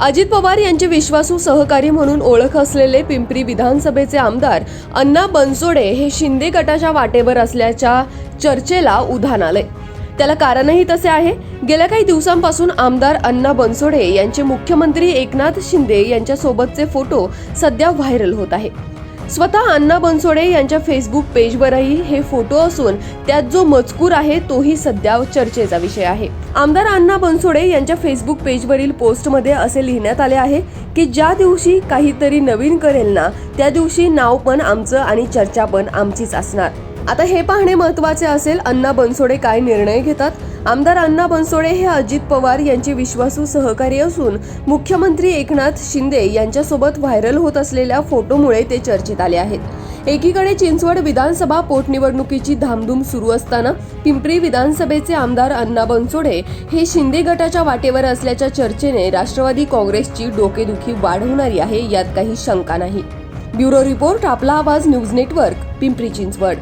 अजित पवार यांचे विश्वासू सहकारी म्हणून ओळख असलेले पिंपरी विधानसभेचे आमदार अण्णा बनसोडे हे शिंदे गटाच्या वाटेवर असल्याच्या चर्चेला उधाण आलंय. त्याला कारणही तसे आहे. गेल्या काही दिवसांपासून आमदार अण्णा बनसोडे यांचे मुख्यमंत्री एकनाथ शिंदे यांच्या सोबतचे फोटो सध्या व्हायरल होत आहे. स्वतः अण्णा बनसोडे यांच्या फेसबुक पेजवरही हे फोटो असून त्यात जो मजकूर आहे तोही सध्या चर्चेचा विषय आहे. आमदार अण्णा बनसोडे यांच्या फेसबुक पेजवरील पोस्टमध्ये असे लिहिण्यात आले आहे की ज्या दिवशी काहीतरी नवीन करेल ना त्या दिवशी नाव पण आमचं आणि चर्चा पण आमचीच असणार. आता हे पाहणे महत्त्वाचे असेल अण्णा बनसोडे काय निर्णय घेतात? आमदार अण्णा बनसोडे हे अजित पवार यांचे विश्वासू सहकारी असून मुख्यमंत्री एकनाथ शिंदे यांच्यासोबत व्हायरल होत असलेल्या फोटोमुळे ते चर्चेत आले आहेत. एकीकडे चिंचवड विधानसभा पोटनिवडणुकीची धामधूम सुरू असताना पिंपरी विधानसभेचे आमदार अण्णा बनसोडे हे शिंदे गटाच्या वाटेवर असल्याच्या चर्चेने राष्ट्रवादी काँग्रेसची डोकेदुखी वाढवणारी आहे यात काही शंका नाही. ब्युरो रिपोर्ट आपला आवाज न्यूज नेटवर्क पिंपरी चिंचवड.